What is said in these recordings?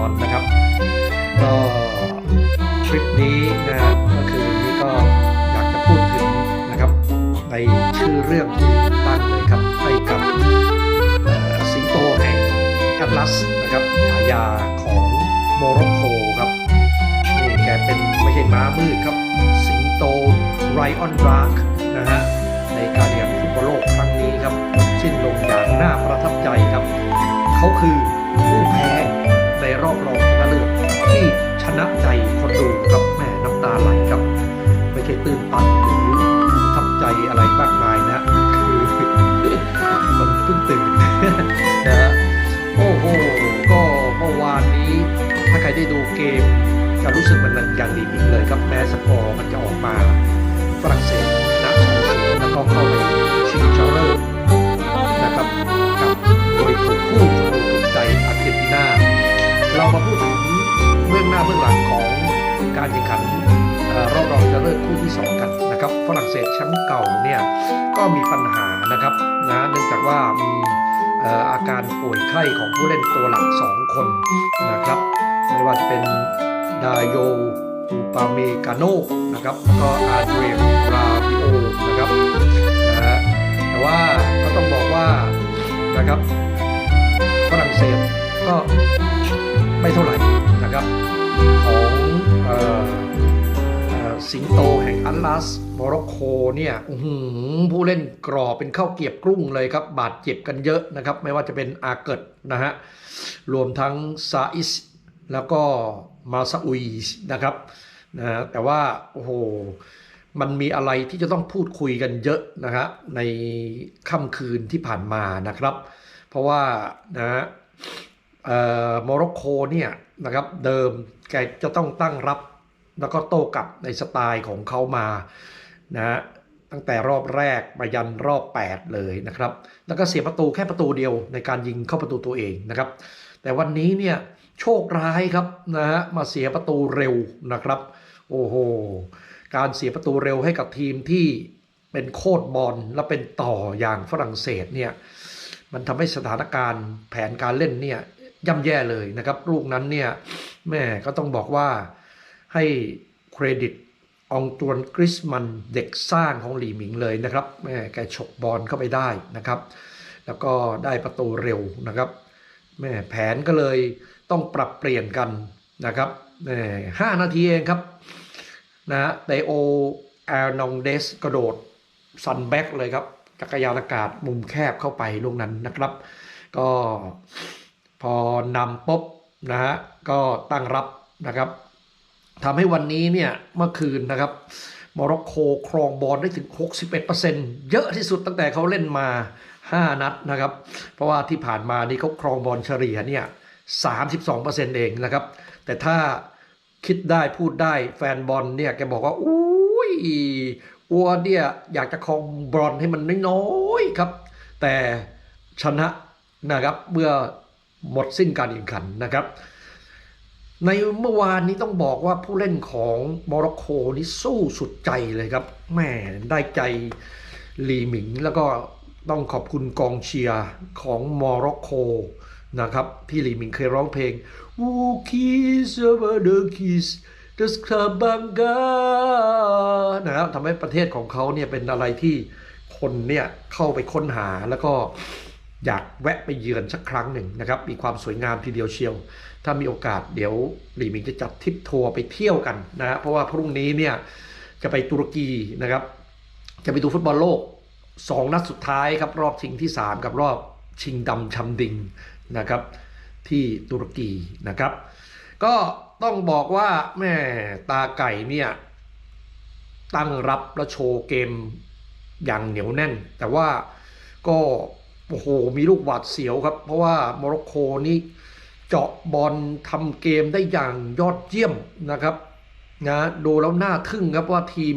อนนะครับ ก็ทริปนี้นะเมื่อคืนนี้ก็อยากจะพูดถึงนะครับ ในชื่อเรื่องที่ตั้งเลยครับให้กับสิงโตแห่งแอตลัสนะครับฉายาของโมร็อกโกครับนี่แกเป็นไม่ใช่ม้ามืดครับ สิงโตไรออนดาร์กนะฮะในการแข่งฟุตบอลโลกครั้งนี้ครับสิ้นลงอย่างน่าประทับใจครับ เขาคือ รอบรองชนะเลิศที่ชนะใจคนดูครับแม่น้ำตาไหลครับ ไม่ใช่ตื่นตันหรือทับใจอะไรมากมายนะคือมันเพิ่งตื่นนะฮะโอ้โหก็เมื่อวานนี้ถ้าใครได้ดูเกมจะรู้สึกมันอย่างดีอีกเลยครับแม้สกอร์มันจะออกมา ข้าเบื้องหลังของการแข่งขันรอบรองชนะเลิศคู่ที่ 2 กันนะครับฝรั่งเศสแชมป์เก่าเนี่ยก็มีปัญหานะครับนะเนื่องจากว่ามีอาการป่วยไข้ของผู้เล่นตัวหลัก 2 คนนะครับไม่ว่าจะเป็นดาโยอูปาเมกาโนนะครับก็อาเดรียราบิโอนะครับนะฮะแต่ว่าก็ต้องบอกว่านะครับฝรั่งเศสก็ไม่เท่าไหร่ นะครับของออสิงโตแห่งอัลลัสโมร็อกโกเนี่ยอื้อหือผู้เล่นกรอบเป็นข้าวเกียบกรุ้งเลยครับ บาดเจ็บกันเยอะนะครับ ไม่ว่าจะเป็นอาเกิดนะฮะ รวมทั้งซาอิส แล้วก็มาซาอุยนะครับนะฮะแต่ว่า โอ้โห มันมีอะไรที่จะต้องพูดคุยกันเยอะนะฮะในค่ำคืนที่ผ่านมานะครับ เพราะว่านะฮะ โมร็อกโกเนี่ยนะครับเดิมแกจะต้องตั้งรับแล้วก็โต้กลับในสไตล์ของเขามานะฮะตั้งแต่รอบแรกมายันรอบ 8 เลยนะครับ แล้วก็เสียประตูแค่ประตูเดียวในการยิงเข้าประตูตัวเองนะครับ แต่วันนี้เนี่ยโชคร้ายครับนะฮะมาเสียประตูเร็วนะครับ โอ้โหการเสียประตูเร็วให้กับทีมที่เป็นโคตรบอลและเป็นต่ออย่างฝรั่งเศสเนี่ยมันทำให้สถานการณ์แผนการเล่นเนี่ย ย่ำแย่เลยนะครับ ลูกนั้นเนี่ยแม่ก็ต้องบอกว่าให้เครดิตองตวนกริสมันเด็กสร้างของหลีหมิงเลยนะครับแม่แกฉกบอลเข้าไปได้นะครับ แล้วก็ได้ประตูเร็วนะครับแม่แผนก็เลยต้องปรับเปลี่ยนกันนะครับแม่ห้านาทีเองครับนะฮะไดโอแอลนองเดสกระโดดซันแบ็กเลยครับจักรยานอากาศมุมแคบเข้าไปลูกนั้นนะครับ ก็ พอนำปุ๊บนะฮะก็ตั้งรับนะครับทำให้วันนี้เนี่ยเมื่อคืนนะครับโมร็อกโกครองบอลได้ถึง 61%เยอะที่สุดตั้งแต่เขาเล่นมา 5 นัดนะครับ เพราะว่าที่ผ่านมานี่เขาครองบอลเฉลี่ยเนี่ย 32%เองนะครับ แต่ถ้าคิดได้พูดได้แฟนบอลเนี่ยแกบอกว่าอุ้ยอัวเนี่ยอยากจะครองบอลให้มันน้อยๆครับ แต่ชนะนะครับเมื่อ หมดสิ้นการแข่งขันนะครับ ในเมื่อวานนี้ต้องบอกว่าผู้เล่นของโมร็อกโกนี่สู้สุดใจเลยครับแม่ได้ใจลีหมิงแล้วก็ต้องขอบคุณกองเชียร์ของโมร็อกโกนะครับที่หลีหมิงเคยร้องเพลง w o k i s over the kiss the s k a b a n g a นะครับทำให้ประเทศของเขาเนี่ยเป็นอะไรที่คนเนี่ยเข้าไปค้นหาแล้วก็ อยากแวะไปเยือนสักครั้งหนึ่งนะครับ มีความสวยงามทีเดียวเชียว ถ้ามีโอกาสเดี๋ยวหลีมิงจะจัดทริปทัวร์ไปเที่ยวกันนะฮะเพราะว่าพรุ่งนี้เนี่ยจะไปตุรกีนะครับ จะไปดูฟุตบอลโลก 2 นัดสุดท้ายครับรอบชิงที่ 3 กับรอบชิงดำชำดิงนะครับที่ตุรกีนะครับ ก็ต้องบอกว่าแม่ตาไก่เนี่ยตั้งรับและโชว์เกมอย่างเหนียวแน่น แต่ว่าก็ โอ้โหมีลูกหวาดเสียวครับ เพราะว่าโมร็อกโกนี่เจาะบอลทำเกมได้อย่างยอดเยี่ยมนะครับนะดูแล้วน่าทึ่งครับว่าทีม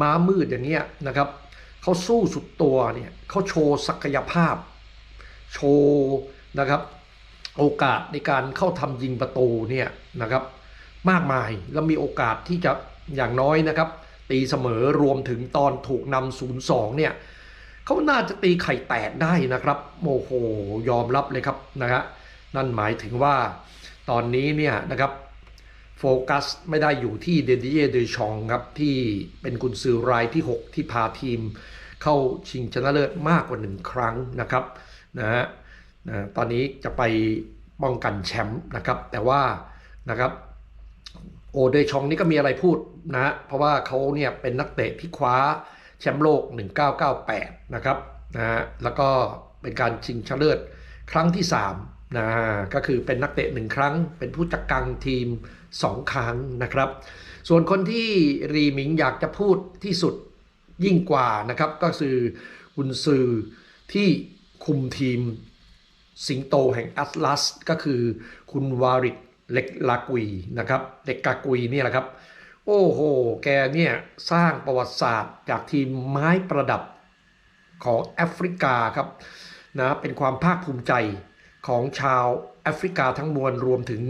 ม้ามืดอย่างเงี้ยนะครับเขาสู้สุดตัวเนี่ยเขาโชว์ศักยภาพ โชว์นะครับ โอกาสในการเข้าทำยิงประตูเนี่ยนะครับ มากมายแล้วมีโอกาสที่จะอย่างน้อยนะครับ ตีเสมอรวมถึงตอนถูกนำศูนย์สองเนี่ย เขาน่าจะตีไข่แตกได้นะครับโมโหยอมรับเลยครับนะฮะนั่นหมายถึงว่าตอนนี้เนี่ยนะครับโฟกัสไม่ได้อยู่ที่เดดิเยเดชองครับที่เป็นกุนซือรายที่ 6 ที่พาทีมเข้าชิงชนะเลิศมากกว่าหนึ่งครั้งนะครับนะฮะนะตอนนี้จะไปป้องกันแชมป์นะครับ แต่ว่านะครับโอเดชองนี่ก็มีอะไรพูดนะฮะเพราะว่าเขาเนี่ยเป็นนักเตะที่คว้า ชมป์โลก 1998 นะครับนะฮะแล้วก็เป็นการชิงชนะเลิศครั้งที่3นะก็คือเป็นนักเตะหนึ่งครั้ง เป็นผู้จัดการทีม 2 ครั้งนะครับ ส่วนคนที่รีหมิงอยากจะพูดที่สุดยิ่งกว่านะครับ ก็คือกุนซือที่คุมทีมสิงโตแห่งแอตลัสก็คือคุณวาริดเล็กลากุยนะครับเล็กกากุยเนี่ยแหละครับ โอ้โห แกเนี่ย สร้างประวัติศาสตร์จากทีมไม้ประดับของแอฟริกาครับนะเป็นความภาคภูมิใจของชาวแอฟริกาทั้งมวลรวมถึง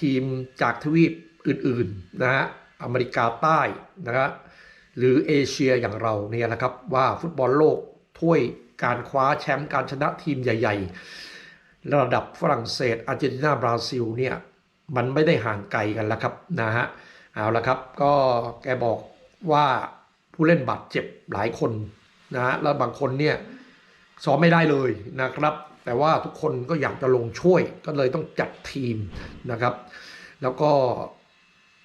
ทีมจากทวีปอื่นๆนะฮะอเมริกาใต้นะฮะหรือเอเชียอย่างเราเนี่ยนะครับว่าฟุตบอลโลกถ้วยการคว้าแชมป์การชนะทีมใหญ่ ๆ ระดับฝรั่งเศสอาร์เจนตินาบราซิลเนี่ยมันไม่ได้ห่างไกลกันแล้วครับนะฮะ เอาละครับก็แกบอกว่าผู้เล่นบาดเจ็บหลายคนนะฮะแล้วบางคนเนี่ยซ้อมไม่ได้เลยนะครับ แต่ว่าทุกคนก็อยากจะลงช่วยก็เลยต้องจัดทีมนะครับ แล้วก็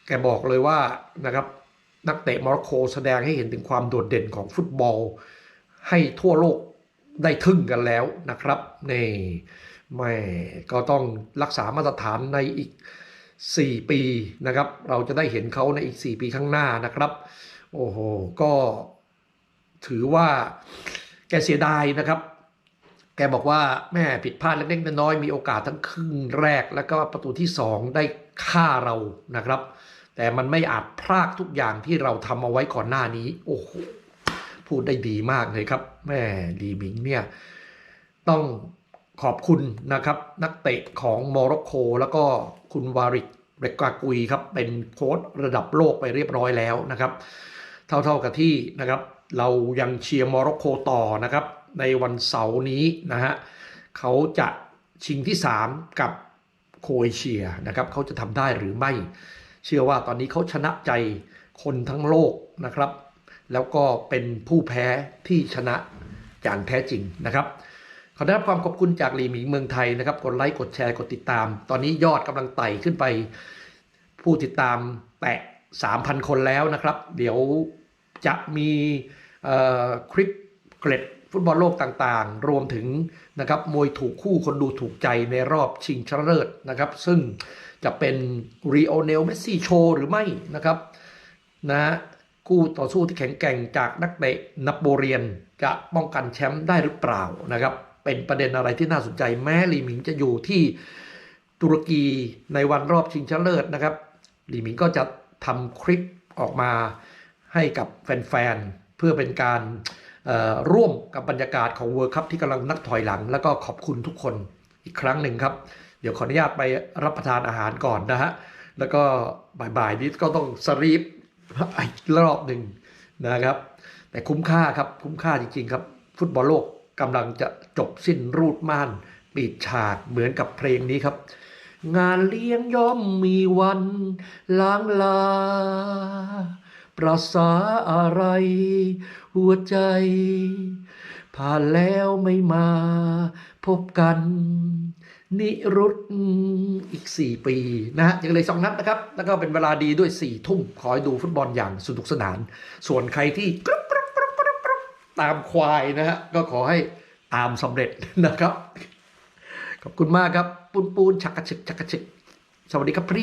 แกบอกเลยว่านะครับนักเตะโมร็อกโกแสดงให้เห็นถึงความโดดเด่นของฟุตบอล ให้ทั่วโลกได้ทึ่งกันแล้วนะครับนี่ไม่ก็ต้องรักษามาตรฐานในอีก 4 ปีนะครับ เราจะได้เห็นเขาในอีก 4 ปีข้างหน้านะครับ โอ้โห ก็ถือว่าแกเสียดายนะครับ แกบอกว่าแม่ผิดพลาดเล็กๆน้อยๆมีโอกาสทั้งครึ่งแรก แล้วก็ประตูที่ 2 ได้ฆ่าเรานะครับ แต่มันไม่อาจพลากทุกอย่างที่เราทำเอาไว้ก่อนหน้านี้ โอ้โหพูดได้ดีมากเลยครับแม่ลีมิงเนี่ยต้อง ขอบคุณนะครับนักเตะของโมร็อกโกแล้วก็คุณวาริกเรกกากุยครับเป็นโค้ชระดับโลกไปเรียบร้อยแล้วนะครับ เท่าๆกับที่นะครับเรายังเชียร์โมร็อกโกต่อนะครับ ในวันเสาร์นี้นะฮะเขาจะชิงที่ 3 กับโคเอเชียนะครับเขาจะทำได้หรือไม่ เชื่อว่าตอนนี้เขาชนะใจคนทั้งโลกนะครับ แล้วก็เป็นผู้แพ้ที่ชนะอย่างแท้จริงนะครับ ขอได้รับความขอบคุณจากหลีหมิงเมืองไทยนะครับ กดไลค์ กดแชร์ กดติดตาม ตอนนี้ยอดกำลังไต่ขึ้นไป ผู้ติดตามแตะ 3,000 คนแล้วนะครับ เดี๋ยวจะมีคลิปเกร็ดฟุตบอลโลกต่างๆ รวมถึงนะครับมวยถูกคู่คนดูถูกใจในรอบชิงชนะเลิศนะครับ ซึ่งจะเป็นรีโอเนลเมสซี่โชหรือไม่นะครับนะคู่ต่อสู้ที่แข็งแกร่งจากนักเตะนโปเลียนจะป้องกันแชมป์ได้หรือเปล่านะครับ เป็นประเด็นอะไรที่น่าสนใจแม้ลีหมิงจะอยู่ที่ตุรกีในวันรอบชิงชนะเลิศนะครับลีหมิงก็จะทำคลิปออกมาให้กับแฟนๆ เพื่อเป็นการร่วมกับบรรยากาศของเวิร์คัพที่กำลังนักถอยหลัง แล้วก็ขอบคุณทุกคนอีกครั้งหนึ่งครับ เดี๋ยวขออนุญาตไปรับประทานอาหารก่อนนะฮะ แล้วก็บ่ายๆนี้ก็ต้องสรีปอีกรอบหนึ่งนะครับ แต่คุ้มค่าครับ คุ้มค่าจริงๆครับ ฟุตบอลโลก กำลังจะจบสิ้นรูดม่านปิดฉากเหมือนกับเพลงนี้ครับ งานเลี้ยงย่อมมีวันล้างลา ประสาอะไร หัวใจ ผ่านแล้วไม่มาพบกัน นิรุตอีก 4 ปีนะฮะยังเลยสองนัดนะครับ แล้วก็เป็นเวลาดีด้วย4ทุ่มขอให้ดูฟุตบอลอย่างสนุกสนาน ส่วนใครที่กรุ ตามควายนะฮะก็ขอให้ตามสำเร็จนะครับ ขอบคุณมากครับ ปูนปูนชักกระชึกชักกระชึกสวัสดีครับพี่